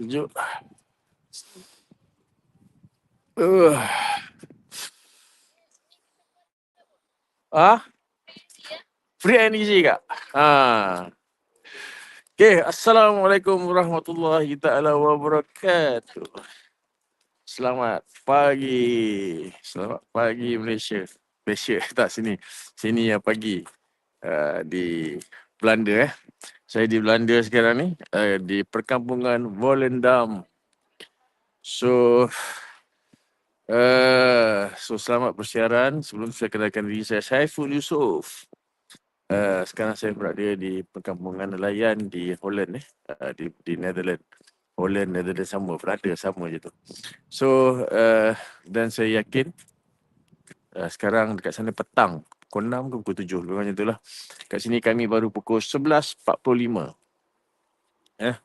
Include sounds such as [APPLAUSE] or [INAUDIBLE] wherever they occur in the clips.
Sejuk. Uh. Ah? Free easy kak? Ha. Okay, Assalamualaikum warahmatullahi taala wabarakatuh. Selamat pagi. Selamat pagi Malaysia. Malaysia [LAUGHS] tak sini. Sini yang pagi. Uh, di Belanda eh. Saya di Belanda sekarang ni. Uh, di perkampungan Volendam. So, uh, so selamat persiaran. Sebelum saya kenalkan diri saya, Saiful Yusof. Uh, sekarang saya berada di perkampungan nelayan di Holland eh, uh, di, di Netherlands. Holland, Netherlands sama, berada sama je tu. So, uh, dan saya yakin uh, sekarang dekat sana petang, pukul 6 ke pukul 7, lebih macam itulah. Kat sini kami baru pukul 11.45. Eh,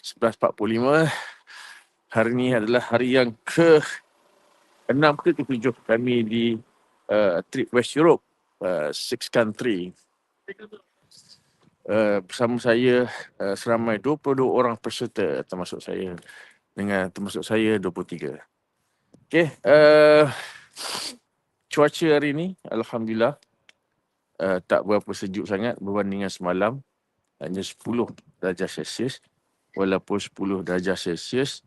11.45. Hari ni adalah hari yang ke 6 ke ke 7 kami di uh, trip West Europe, uh, six country uh, bersama saya uh, seramai 22 orang peserta termasuk saya dengan termasuk saya 23. Okey, uh, cuaca hari ini alhamdulillah uh, tak berapa sejuk sangat berbanding dengan semalam. Hanya 10 darjah Celsius walaupun 10 darjah Celsius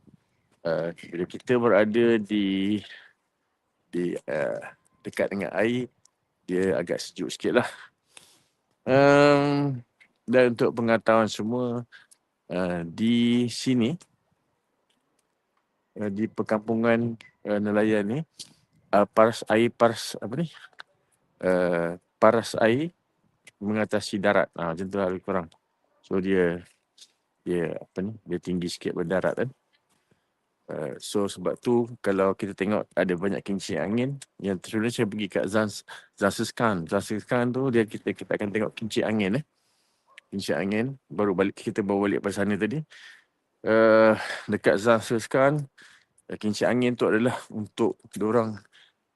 uh, bila kita berada di di uh, dekat dengan air dia agak sejuk sikit lah. Um, dan untuk pengetahuan semua uh, di sini uh, di perkampungan uh, nelayan ni uh, paras air paras apa ni uh, paras air mengatasi darat uh, macam tu lah lebih kurang so dia dia apa ni dia tinggi sikit berdarat kan Uh, so sebab tu kalau kita tengok ada banyak kincir angin yang sebenarnya saya pergi kat Zans Zanseskan. Zanseskan tu dia kita kita akan tengok kincir angin eh. Kincir angin baru balik kita bawa balik pada sana tadi. Uh, dekat Zanseskan uh, kincir angin tu adalah untuk orang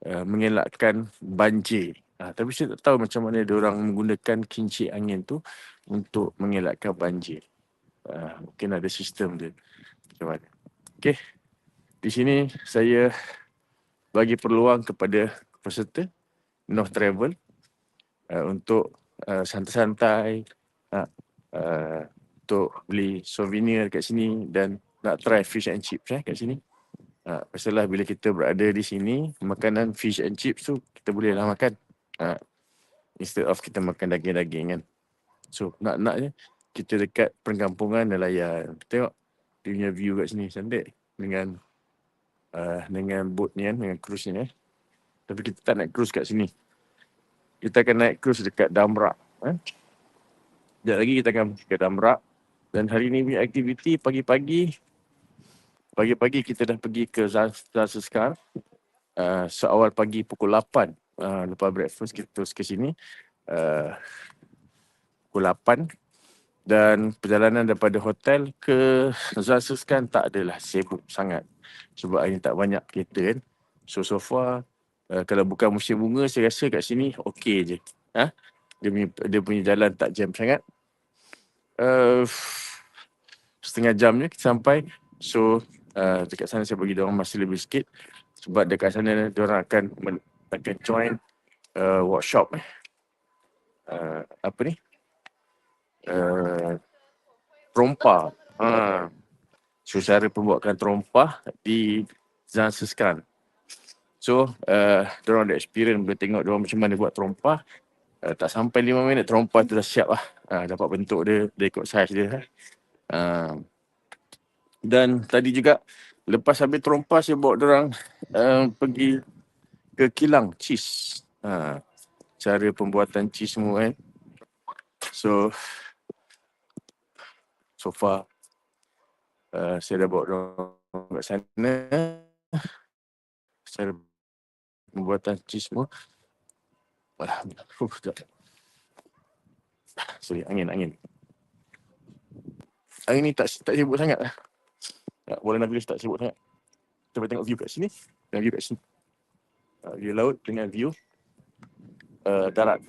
uh, mengelakkan banjir. Uh, tapi saya tak tahu macam mana orang menggunakan kincir angin tu untuk mengelakkan banjir. Uh, mungkin ada sistem dia. Macam mana. Okay di sini saya bagi peluang kepada peserta North Travel uh, untuk uh, santai-santai uh, uh, untuk beli souvenir kat sini dan nak try fish and chips eh, kat sini. Uh, pasalah bila kita berada di sini, makanan fish and chips tu kita boleh lah makan. Uh, instead of kita makan daging-daging kan. So nak-naknya kita dekat perkampungan nelayan. Tengok dia punya view kat sini cantik dengan uh, dengan boat ni kan, dengan cruise ni eh. Tapi kita tak naik cruise kat sini. Kita akan naik cruise dekat Damrak. Eh. Sekejap lagi kita akan ke Damrak. Dan hari ni punya aktiviti pagi-pagi. Pagi-pagi kita dah pergi ke Zaseskar. Uh, seawal pagi pukul 8. Uh, lepas breakfast kita terus ke sini. Uh, pukul 8. Dan perjalanan daripada hotel ke Zaseskan tak adalah sibuk sangat sebab hari tak banyak kereta kan. So so far uh, kalau bukan musim bunga saya rasa kat sini okey je. Ha? Dia punya dia punya jalan tak jam sangat. Uh, setengah jam je kita sampai. So uh, dekat sana saya bagi dia orang masih lebih sikit sebab dekat sana dia orang akan akan join uh, workshop eh. Uh, apa ni? Uh, trompa. Ha. So cara pembuatan terompah di Zanseskan. So, uh, diorang ada experience boleh tengok diorang macam mana buat terompah. Uh, tak sampai lima minit terompah tu dah siap lah. Uh, dapat bentuk dia, dia ikut saiz dia. Uh, dan tadi juga lepas habis terompah saya bawa diorang uh, pergi ke kilang cheese. Uh, cara pembuatan cheese semua kan. So, so far uh, saya dah bawa orang kat sana. Saya pembuatan cheese semua. Alhamdulillah. [LAUGHS] Sorry angin angin. Hari ni tak tak sibuk sangat lah. Ya, boleh nak tak sibuk sangat. Kita boleh tengok view kat sini. Dan view kat sini uh, view laut dengan view uh, darat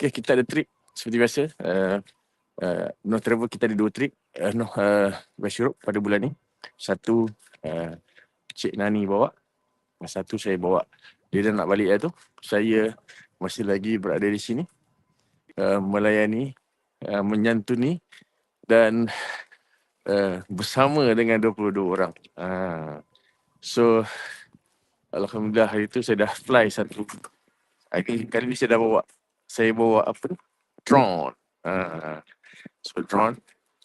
Okay, kita ada trip seperti biasa. Uh, uh, North Travel kita ada dua trip uh, no, uh, West Europe pada bulan ni. Satu uh, Cik Nani bawa. Satu saya bawa. Dia dah nak balik lah tu. Saya masih lagi berada di sini. Uh, melayani, uh, menyantuni dan uh, bersama dengan 22 orang. Uh, so, Alhamdulillah hari tu saya dah fly satu. Hari kali ni saya dah bawa. Saya bawa apa tu? Drone. Uh, so drone.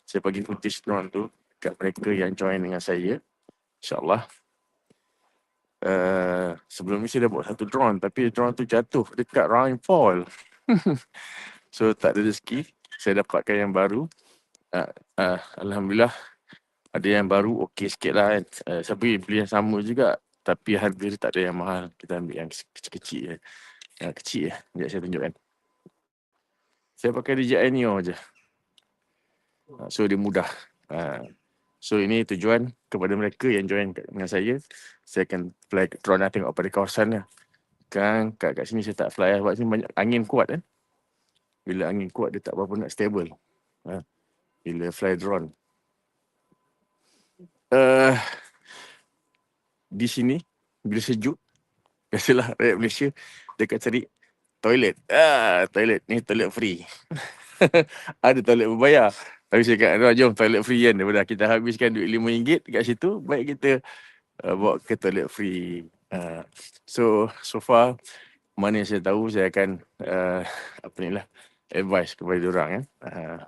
Saya bagi footage drone tu kat mereka yang join dengan saya. InsyaAllah. Uh, sebelum ni saya dah bawa satu drone tapi drone tu jatuh dekat rainfall. [LAUGHS] so tak ada rezeki. Saya dapatkan yang baru. Uh, Alhamdulillah ada yang baru okey sikit lah kan. Uh, saya beli yang sama juga tapi harga dia tak ada yang mahal. Kita ambil yang kecil-kecil je. Yang kecil je. Sekejap saya tunjukkan. Saya pakai DJI Neo je. Uh, so dia mudah. Uh, so ini tujuan kepada mereka yang join dengan saya. Saya akan fly drone lah tengok pada kawasan lah. Kan kat, kat sini saya tak fly lah. Sebab sini banyak angin kuat kan. Bila angin kuat dia tak berapa nak stable. Uh, bila fly drone. Uh, di sini bila sejuk [LAUGHS] biasalah rakyat Malaysia dekat cari toilet. Ah, toilet ni toilet free. [LAUGHS] Ada toilet berbayar. Tapi saya kata, jom toilet free kan. Daripada kita habiskan duit RM5 dekat situ, baik kita uh, bawa ke toilet free. Uh, so, so far, mana yang saya tahu, saya akan uh, apa ni lah, advice kepada orang kan. Uh,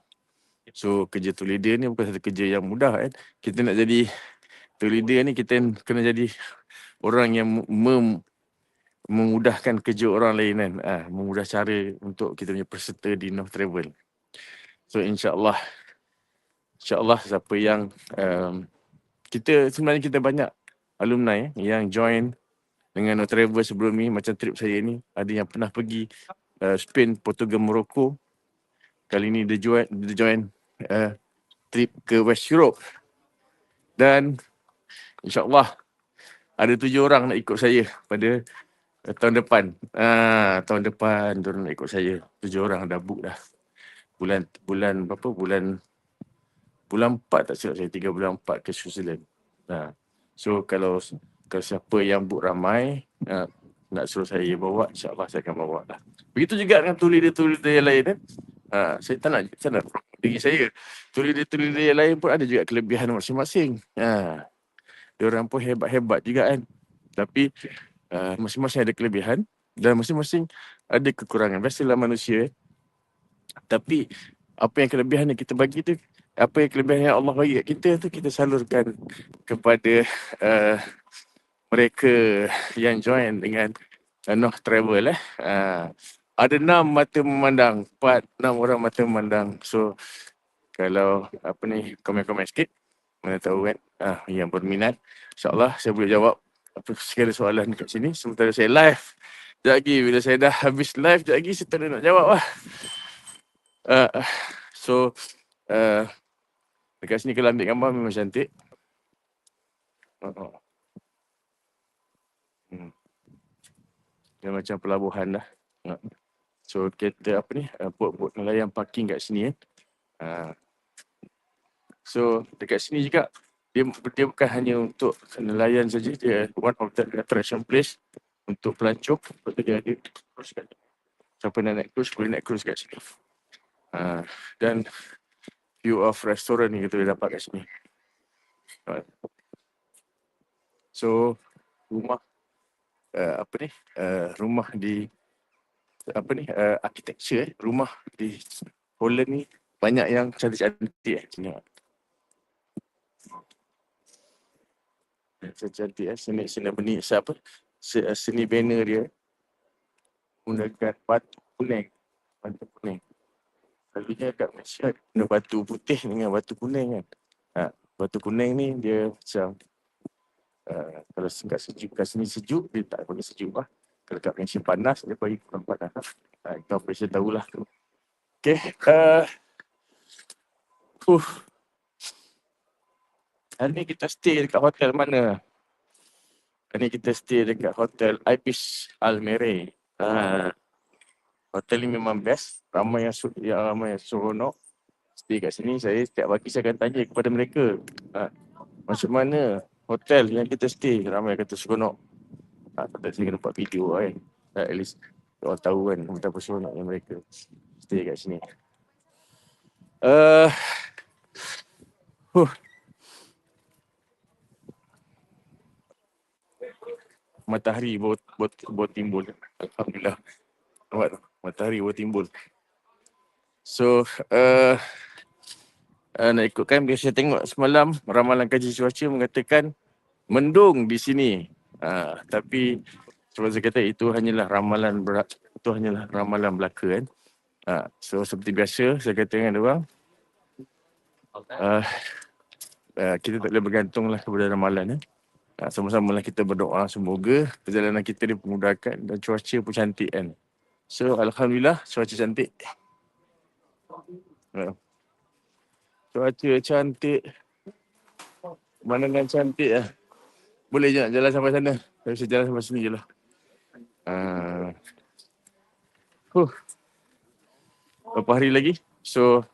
So kerja tu leader ni bukan satu kerja yang mudah kan. Kita nak jadi tu leader ni kita kena jadi orang yang mem, memudahkan kerja orang lain kan. Ah, memudah cara untuk kita punya peserta di North Travel. So insyaAllah, insyaAllah siapa yang um, kita sebenarnya kita banyak alumni yang join dengan North Travel sebelum ni macam trip saya ni ada yang pernah pergi uh, Spain, Portugal, Morocco. Kali ni dia join, dia join uh, trip ke West Europe. Dan insyaAllah ada tujuh orang nak ikut saya pada uh, tahun depan. Uh, tahun depan dia nak ikut saya. Tujuh orang dah book dah. Bulan bulan berapa? Bulan bulan empat tak silap saya. Tiga bulan empat ke Switzerland. Uh, so kalau kalau siapa yang book ramai uh, nak suruh saya bawa, insyaAllah saya akan bawa lah. Begitu juga dengan tulis-tulis yang lain kan. Uh, saya tak nak, saya nak diri saya. Tulis-tulis yang lain pun ada juga kelebihan masing-masing. Ha. Diorang pun hebat-hebat juga kan. Tapi uh, masing-masing ada kelebihan dan masing-masing ada kekurangan. Biasalah manusia. Tapi apa yang kelebihan yang kita bagi tu, apa yang kelebihan yang Allah bagi kat kita tu, kita salurkan kepada uh, mereka yang join dengan uh, North Travel eh. Uh, ada enam mata memandang, empat, enam orang mata memandang. So kalau apa ni komen-komen sikit, mana tahu kan ah, yang berminat, insyaAllah saya boleh jawab apa segala soalan dekat sini. Sementara saya live, sekejap lagi bila saya dah habis live, sekejap lagi saya tak nak jawab lah. Uh, so, uh, dekat sini kalau ambil gambar memang cantik. Uh-huh. Hmm. Dia macam pelabuhan dah. Uh. So kereta apa ni, uh, bot-bot nelayan parking kat sini kan. So dekat sini juga, dia, dia bukan hanya untuk nelayan saja, dia one of the attraction place untuk pelancong. Lepas dia ada cruise kat sini. Siapa nak naik cruise, boleh naik cruise kat sini. Uh, dan view of restaurant ni kita boleh dapat kat sini. So rumah uh, apa ni, uh, rumah di apa ni uh, architecture eh, rumah di Holland ni banyak yang cantik-cantik eh sini. Cantik eh sini sini beni siapa? Eh, seni banner dia menggunakan batu kuning. Batu kuning. Selalunya kat Malaysia guna batu putih dengan batu kuning kan. Ha, batu kuning ni dia macam uh, kalau kat sejuk kat sini sejuk dia tak boleh sejuk lah. Kalau kat Malaysia panas, dia bagi kurang panas. Ha, itu apa saya tahulah. Okay. Uh, uh. Hari ni kita stay dekat hotel mana? Hari ni kita stay dekat hotel Ibis Almere. Uh, hotel ni memang best. Ramai yang, su- yang ramai yang seronok. stay kat sini, saya setiap pagi saya akan tanya kepada mereka. Ha, macam mana hotel yang kita stay? Ramai kata seronok. Ha, tak saya kena buat video lah kan. At least orang tahu kan betapa seronoknya mereka stay kat sini. Uh, huh. Matahari baru, baru, baru timbul. Alhamdulillah. Tu? Matahari baru timbul. So, uh, uh, nak ikutkan biasa tengok semalam ramalan kaji cuaca mengatakan mendung di sini. Uh, tapi seperti saya kata itu hanyalah ramalan berat, itu hanyalah ramalan belaka kan. Uh, so seperti biasa saya kata dengan orang uh, uh, kita tak boleh bergantunglah kepada ramalan eh. Uh, sama-sama lah kita berdoa semoga perjalanan kita dipermudahkan dan cuaca pun cantik kan. So Alhamdulillah cuaca cantik. Uh. Cuaca cantik. Pemandangan cantik lah. Boleh je nak jalan sampai sana. Saya bisa jalan sampai sini je lah. Uh. Huh. Berapa hari lagi? So,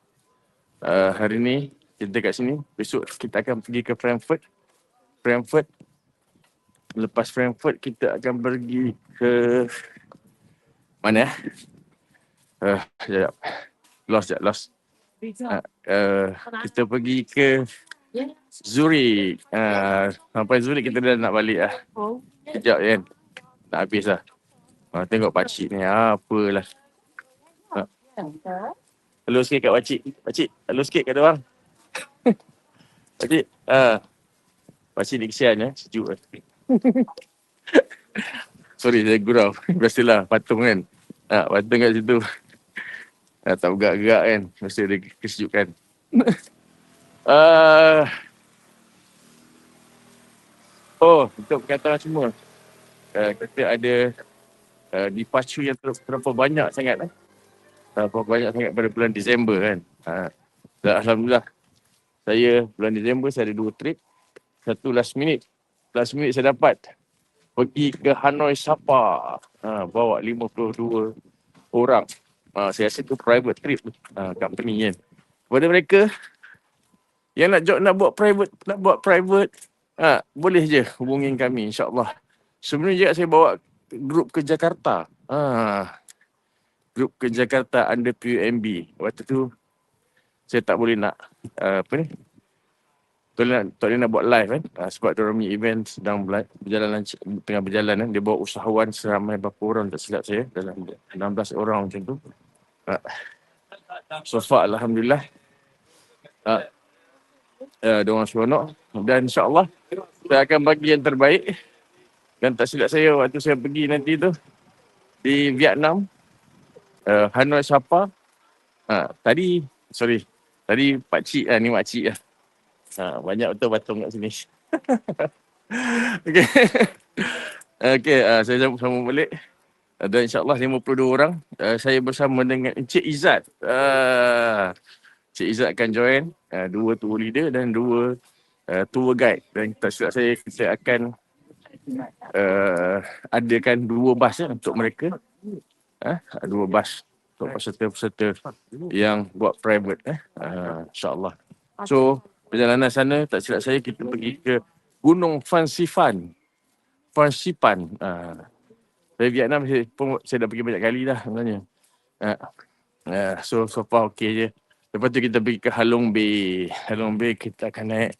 uh, hari ni kita kat sini. Besok kita akan pergi ke Frankfurt. Frankfurt. Lepas Frankfurt kita akan pergi ke mana ya? Uh, sekejap. Lost sekejap, lost. Uh, uh, kita pergi ke Zurich. Uh, sampai Zurich kita dah nak balik lah. Sekejap kan. Nak habis lah. Uh, tengok pakcik ni. Apalah. Uh. Hello sikit kat pakcik. Pakcik, hello sikit kat orang. [LAUGHS] pakcik, uh, pakcik ni kesian ya. Sejuk lah. [LAUGHS] Sorry, saya gurau. [LAUGHS] Biasalah, patung kan. Ha, patung kat situ. Ha, tak bergerak-gerak kan. Mesti ada kesejukan. Uh, oh, untuk perkataan semua. Uh, kita ada uh, departure yang ter- terlalu banyak sangat. Eh? Terlalu banyak sangat pada bulan Disember kan. Uh, Alhamdulillah. Saya bulan Disember saya ada dua trip. Satu last minute. Last minute saya dapat pergi ke Hanoi Sapa. Ha, bawa 52 orang. Ha, saya rasa tu private trip ha, company kan. Kepada mereka yang nak job, nak buat private, nak buat private, ha, boleh je hubungi kami insyaAllah. Sebenarnya saya bawa grup ke Jakarta. Ha, grup ke Jakarta under PUMB. Waktu tu saya tak boleh nak uh, apa ni? Tak boleh nak, tak boleh nak buat live kan? Uh, sebab dia punya event sedang berjalan tengah berjalan kan? Dia bawa usahawan seramai berapa orang tak silap saya dalam 16 orang macam tu. Uh, so far Alhamdulillah. Uh, uh, dia orang seronok dan insyaAllah saya akan bagi yang terbaik dan tak silap saya waktu saya pergi nanti tu di Vietnam uh, Hanoi Sapa uh, tadi sorry tadi pakcik lah ni makcik lah Ha, banyak betul patung kat sini. okay. okay, uh, saya sambung sama balik. Uh, dan insyaAllah 52 orang. Uh, saya bersama dengan Encik Izzat. Uh, Encik Izzat akan join. Uh, dua tour leader dan dua uh, tour guide. Dan tak silap saya, kita akan uh, adakan dua bas ya, untuk mereka. Uh, dua bas untuk peserta-peserta yang buat private. Eh. Uh, InsyaAllah. So, perjalanan sana tak silap saya kita pergi ke Gunung Fansifan. Fansipan. Uh, dari Vietnam saya, pun, saya dah pergi banyak kali dah sebenarnya. Uh, uh, so so far okey je. Lepas tu kita pergi ke Halong Bay. Halong Bay kita akan naik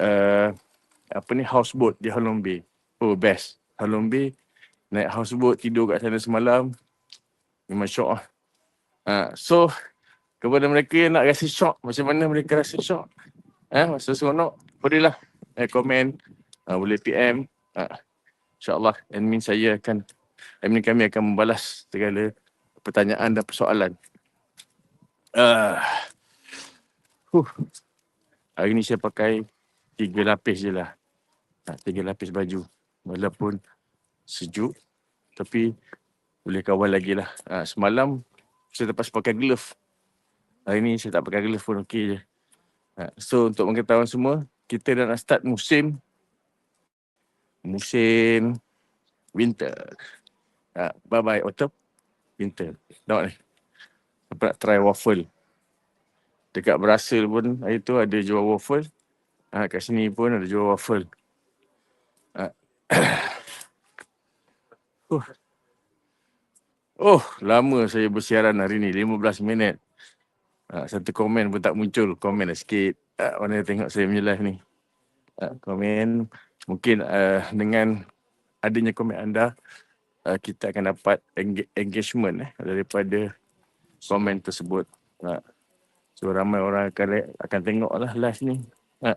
uh, apa ni houseboat di Halong Bay. Oh best. Halong Bay naik houseboat tidur kat sana semalam. Memang syok lah. Uh, so kepada mereka yang nak rasa syok macam mana mereka rasa syok Eh, masa seronok, bolehlah eh, komen, uh, boleh PM. Uh, InsyaAllah admin saya akan, admin kami akan membalas segala pertanyaan dan persoalan. Uh, huh. Hari ni saya pakai tiga lapis je lah. Uh, tiga lapis baju. Walaupun sejuk, tapi boleh kawal lagi lah. Uh, semalam saya terpaksa pakai glove. Hari ni saya tak pakai glove pun okey je. Ha, so untuk pengetahuan semua, kita dah nak start musim musim winter. Ha, bye bye autumn, winter. Tengok ni. Apa nak try waffle. dekat Brussels pun hari tu ada jual waffle. Ha, kat sini pun ada jual waffle. Ha. uh. [COUGHS] Oh, lama saya bersiaran hari ni, 15 minit. Ha, satu komen pun tak muncul, komen lah sikit. Ha, mana tengok saya punya live ni. Ha, komen, mungkin uh, dengan adanya komen anda, uh, kita akan dapat engagement eh, daripada komen tersebut. Ha. So ramai orang akan, akan tengok lah live ni. Ha.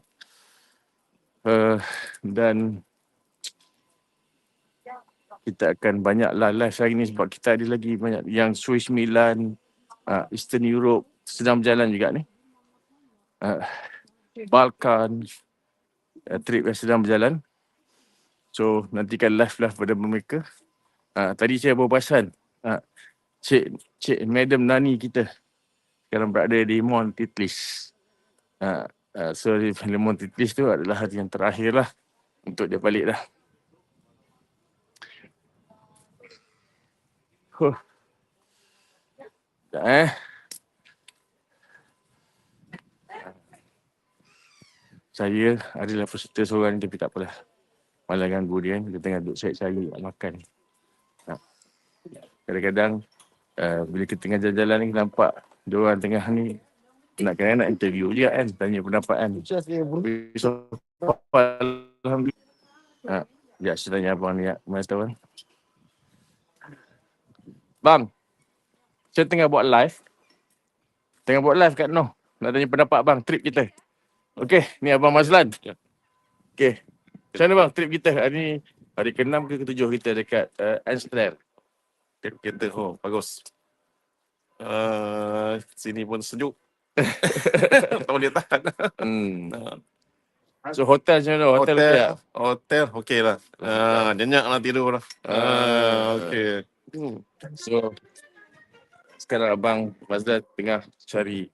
Uh, dan kita akan banyak lah live hari ni sebab kita ada lagi banyak yang Swiss Milan, uh, Eastern Europe sedang berjalan juga ni. Uh, Balkan, uh, trip yang sedang berjalan. So nantikan live-live pada mereka. Uh, tadi saya bawa pasan. Uh, Cik, Cik Madam Nani kita sekarang berada di Montitlis. Uh, uh, so di Montitlis tu adalah hari yang terakhir lah untuk dia balik dah. Huh. Tak eh. Saya adalah peserta seorang tapi tak apalah. Malah ganggu dia kan. Dia tengah duduk cari-cari nak makan. Kadang-kadang uh, bila kita tengah jalan-jalan ni nampak dia orang tengah ni nak kena nak interview dia kan. Tanya pendapat kan. So, Alhamdulillah. Ha. Ya, saya tanya abang ni. Ya. Mana tahu kan. Bang, saya tengah buat live. Tengah buat live kat Noh. Nak tanya pendapat bang, trip kita. Okey, ni Abang Mazlan. Okey. Macam mana bang trip kita? Hari ni hari ke-6 ke ke-7 kita dekat uh, Amsterdam. Trip kita, oh bagus. Uh, sini pun sejuk. [LAUGHS] tak boleh tahan. Hmm. So hotel macam mana? Hotel, Hotel, hotel. Okay. hotel okey lah. Uh, nyenyak lah tidur lah. Ah. Uh, okey. Hmm. So sekarang abang Mazlan tengah cari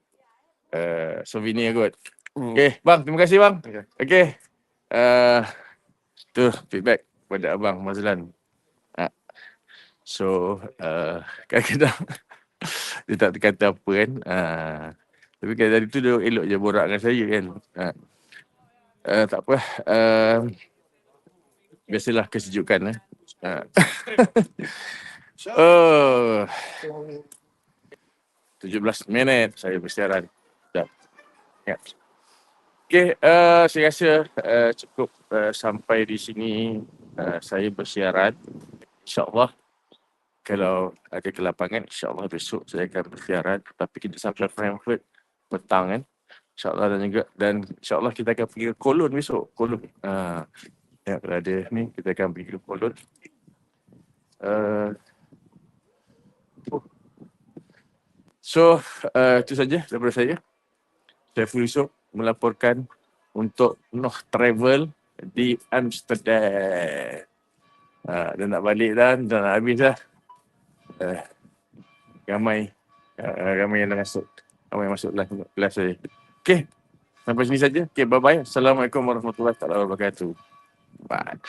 uh, souvenir kot. Hmm. Okay, bang, terima kasih bang. Okay. Okay. Uh, tu feedback kepada abang Mazlan. So, uh, [LAUGHS] kadang-kadang dia tak kata apa kan. Uh, tapi kan tadi tu dia elok je borak dengan saya kan. Uh, uh, tak apa. Uh, biasalah kesejukan. Eh. Uh. [LAUGHS] oh. 17 minit saya bersiaran. Dah. Ya. Okay, uh, saya rasa uh, cukup uh, sampai di sini uh, saya bersiaran. InsyaAllah kalau ada kelapangan, insyaAllah besok saya akan bersiaran. Tapi kita sampai Frankfurt petang kan. InsyaAllah dan juga dan insyaAllah kita akan pergi ke Kolon besok. Kolon. Uh, ya, kalau ada ni kita akan pergi ke Kolon. Uh, oh. So, uh, itu saja daripada saya. Saya Yusuf melaporkan untuk Noh Travel di Amsterdam. Uh, dah nak balik dah, dah nak habis dah. Uh, ramai, uh, ramai yang dah masuk. Ramai yang masuk live, live saya. Okay, sampai sini saja. Okay, bye-bye. Assalamualaikum warahmatullahi wabarakatuh. Bye.